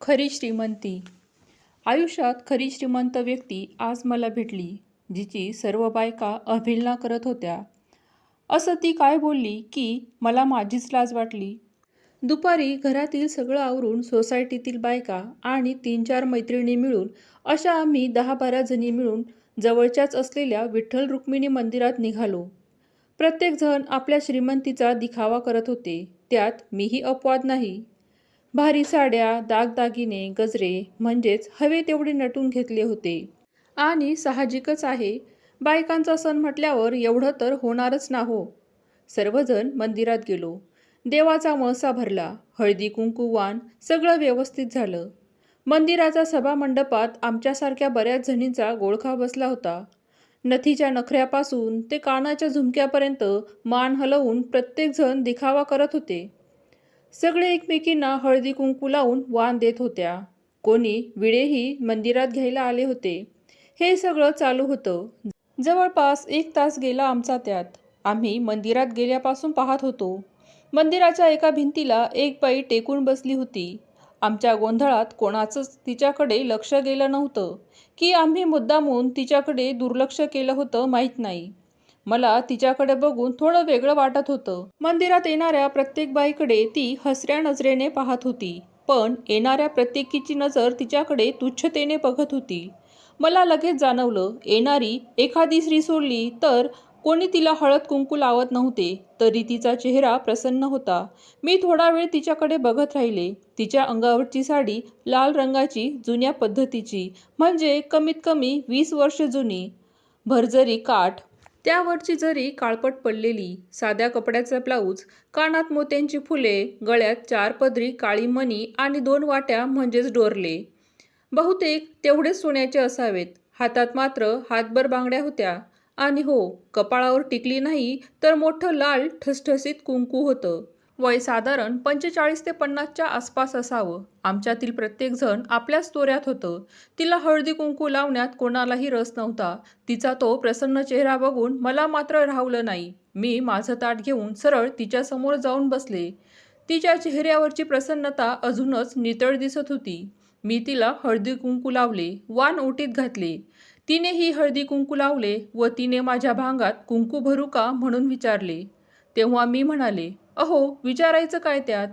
खरी श्रीमंती. आयुष्यात खरी श्रीमंत व्यक्ती आज मला भेटली जिची सर्व बायका अभिलना करत होत्या. असं ती काय बोलली की मला माझीच लाज वाटली. दुपारी घरातील सगळं आवरून सोसायटीतील बायका आणि तीन चार मैत्रिणी मिळून अशा आम्ही दहा बारा जणी मिळून जवळच्याच असलेल्या विठ्ठल रुक्मिणी मंदिरात निघालो. प्रत्येकजण आपल्या श्रीमंतीचा दिखावा करत होते. त्यात मीही अपवाद नाही. भारी साड्या दागदागिने गजरे म्हणजेच हवे तेवढे नटून घेतले होते. आणि साहजिकच आहे. बायकांचा सण म्हटल्यावर एवढं तर होणारच ना हो सर्वजण मंदिरात गेलो. देवाचा मळसा भरला. हळदी कुंकुवान सगळं व्यवस्थित झालं. मंदिराचा सभामंडपात आमच्यासारख्या बऱ्याच जणींचा गोळखा बसला होता. नथीच्या नखऱ्यापासून ते कानाच्या झुमक्यापर्यंत मान हलवून प्रत्येकजण दिखावा करत होते. सगळे एकमेकींना हळदी कुंकू लावून वाण देत होत्या. कोणी विडेही मंदिरात घ्यायला आले होते. हे सगळं चालू होतं. जवळपास एक तास गेला आमचा त्यात. आम्ही मंदिरात गेल्यापासून पाहत होतो. मंदिराच्या एका भिंतीला एक बाई टेकून बसली होती. आमच्या गोंधळात कोणाचंच तिच्याकडे लक्ष गेलं नव्हतं. की आम्ही मुद्दामून तिच्याकडे दुर्लक्ष केलं होतं माहीत नाही. मला तिच्याकडे बघून थोडं वेगळं वाटत होतं. मंदिरात येणाऱ्या प्रत्येक बाईकडे ती हसऱ्या नजरेने पाहत होती. पण येणाऱ्या प्रत्येकीची नजर तिच्याकडे तुच्छतेने बघत होती. मला लगेच जाणवलं येणारी एखादी स्त्री सोडली तर कोणी तिला हळद कुंकू लावत नव्हते तरी तिचा चेहरा प्रसन्न होता. मी थोडा वेळ तिच्याकडे बघत राहिले. तिच्या अंगावरची साडी लाल रंगाची जुन्या पद्धतीची म्हणजे कमीत कमी वीस वर्ष जुनी. भरजरी काठ त्यावरची जरी काळपट पडलेली साध्या कपड्याचा ब्लाऊज कानात मोत्यांची फुले गळ्यात चार पदरी काळी मणी आणि दोन वाट्या म्हणजेच डोरले. बहुतेक तेवढेच सोन्याचे असावेत. हातात मात्र हातभर बांगड्या होत्या. आणि हो कपाळावर टिकली नाही तर मोठं लाल ठसठसीत कुंकू होतं. वय साधारण पंचेचाळीस ते पन्नासच्या आसपास असावं. आमच्यातील प्रत्येकजण आपल्याच तोऱ्यात होतं. तिला हळदी कुंकू लावण्यात कोणालाही रस नव्हता. तिचा तो प्रसन्न चेहरा बघून मला मात्र राहवलं नाही. मी माझं ताट घेऊन सरळ तिच्यासमोर जाऊन बसले. तिच्या चेहऱ्यावरची प्रसन्नता अजूनच नितळ दिसत होती. मी तिला हळदी कुंकू लावले वान ओटीत घातले. तिनेही हळदी कुंकू लावले व तिने माझ्या भांगात कुंकू भरू का म्हणून विचारले. तेव्हा मी म्हणाले अहो विचारायचं काय त्यात?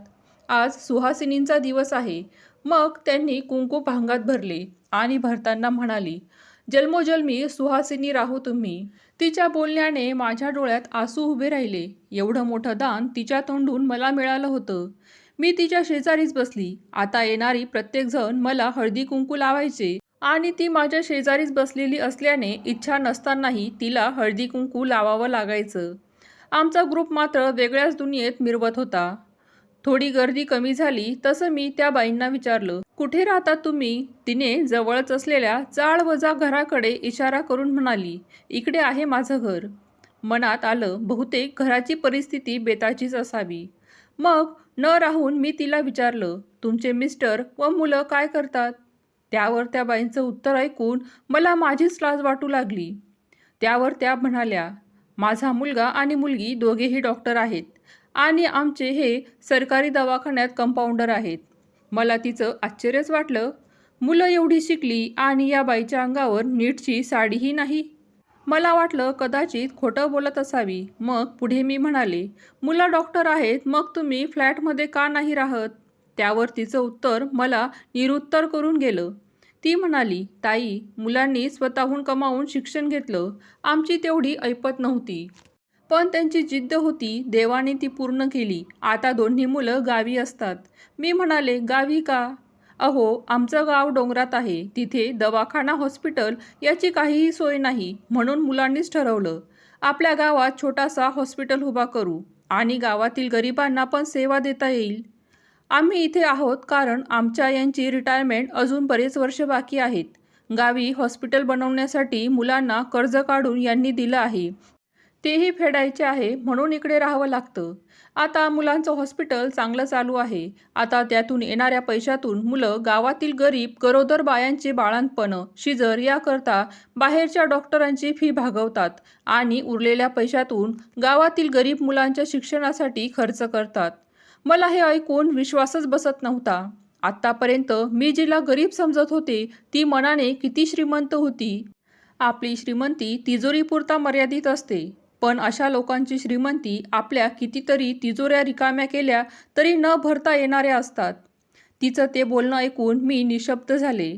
आज सुहासिनींचा दिवस आहे. मग त्यांनी कुंकू भांगात भरले आणि भरताना म्हणाली जन्मोजन्मी सुहासिनी राहू तुम्ही. तिच्या बोलण्याने माझ्या डोळ्यात आसू उभे राहिले. एवढं मोठं दान तिच्या तोंडून मला मिळालं होतं. मी तिच्या शेजारीच बसली. आता येणारी प्रत्येकजण मला हळदी कुंकू लावायचे आणि ती माझ्या शेजारीच बसलेली असल्याने इच्छा नसतानाही तिला हळदी कुंकू लावावं लागायचं. आमचा ग्रुप मात्र वेगळ्याच दुनियेत मिरवत होता. थोडी गर्दी कमी झाली तसं मी त्या बाईंना विचारलं कुठे राहता तुम्ही? तिने जवळच असलेल्या चाळ वजा घराकडे इशारा करून म्हणाली इकडे आहे माझं घर. मनात आलं बहुतेक घराची परिस्थिती बेताचीच असावी. मग न राहून मी तिला विचारलं तुमचे मिस्टर व मुलं काय करतात? त्यावर त्या बाईंचं उत्तर ऐकून मला माझीच लाज वाटू लागली. त्यावर त्या म्हणाल्या माझा मुलगा आणि मुलगी दोघेही डॉक्टर आहेत. आणि आमचे हे सरकारी दवाखान्यात कंपाऊंडर आहेत. मला तिचं आश्चर्यच वाटलं. मुलं एवढी शिकली आणि या बाईच्या अंगावर नीटची साडीही नाही. मला वाटलं कदाचित खोटं बोलत असावी. मग पुढे मी म्हणाले मुलं डॉक्टर आहेत मग तुम्ही फ्लॅटमध्ये का नाही राहत? त्यावर तिचं उत्तर मला निरुत्तर करून गेलं. ती म्हणाली ताई मुलांनी स्वतःहून कमावून शिक्षण घेतलं. आमची तेवढी ऐपत नव्हती. पण त्यांची जिद्द होती देवाने ती पूर्ण केली. आता दोन्ही मुलं गावी असतात. मी म्हणाले गावी का? अहो आमचं गाव डोंगरात आहे. तिथे दवाखाना हॉस्पिटल याची काहीही सोय नाही. म्हणून मुलांनीच ठरवलं. आपल्या गावात छोटासा हॉस्पिटल उभा करू आणि गावातील गरिबांना पण सेवा देता येईल. आम्ही इथे आहोत कारण आमच्या यांची रिटायरमेंट अजून बरेच वर्ष बाकी आहेत. गावी हॉस्पिटल बनवण्यासाठी मुलांना कर्ज काढून यांनी दिलं आहे. तेही फेडायचे आहे म्हणून इकडे राहावं लागतं. आता मुलांचं हॉस्पिटल चांगलं चालू आहे. आता त्यातून येणाऱ्या पैशातून मुलं गावातील गरीब गरोदर बायांचे बाळांपणं शिजर याकरता बाहेरच्या डॉक्टरांची फी भागवतात आणि उरलेल्या पैशातून गावातील गरीब मुलांच्या शिक्षणासाठी खर्च करतात. मला हे ऐकून विश्वासच बसत नव्हता. आत्तापर्यंत मी जिला गरीब समजत होते ती मनाने किती श्रीमंत होती. आपली श्रीमंती तिजोरीपुरता मर्यादित असते पण अशा लोकांची श्रीमंती आपल्या कितीतरी तिजोऱ्या रिकाम्या केल्या तरी न भरता येणाऱ्या असतात. तिचं ते बोलणं ऐकून मी निशब्द झाले.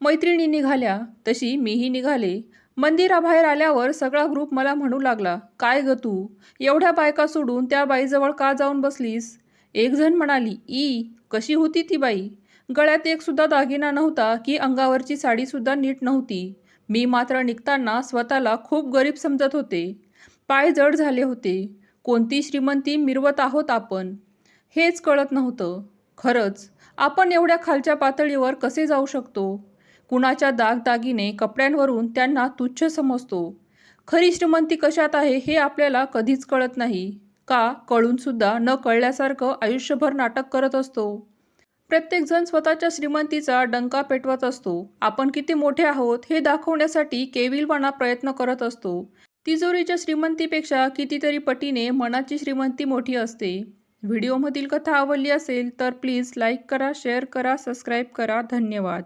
मैत्रिणी निघाल्या तशी मीही निघाले. मंदिराबाहेर आल्यावर सगळा ग्रुप मला म्हणू लागला काय ग तू? एवढ्या बायका सोडून त्या बाईजवळ का जाऊन बसलीस? एक जण म्हणाली ई कशी होती ती बाई? गळ्यात एकसुद्धा दागिना नव्हता की अंगावरची साडीसुद्धा नीट नव्हती. मी मात्र निघताना स्वतःला खूप गरीब समजत होते. पाय जड झाले होते. कोणती श्रीमंती मिरवत आहोत आपण? हेच कळत नव्हतं. खरंच आपण एवढ्या खालच्या पातळीवर कसे जाऊ शकतो? कुणाच्या दागदागिने कपड्यांवरून त्यांना तुच्छ समजतो. खरी श्रीमंती कशात आहे हे आपल्याला कधीच कळत नाही. का कळूनसुद्धा न कळल्यासारखं आयुष्यभर नाटक करत असतो. प्रत्येकजण स्वतःच्या श्रीमंतीचा डंका पेटवत असतो. आपण किती मोठे आहोत हे दाखवण्यासाठी केविलवाणा प्रयत्न करत असतो. तिजोरीच्या श्रीमंतीपेक्षा कितीतरी पटीने मनाची श्रीमंती मोठी असते. व्हिडिओमधील कथा आवडली असेल तर प्लीज लाईक करा शेअर करा सबस्क्राईब करा. धन्यवाद.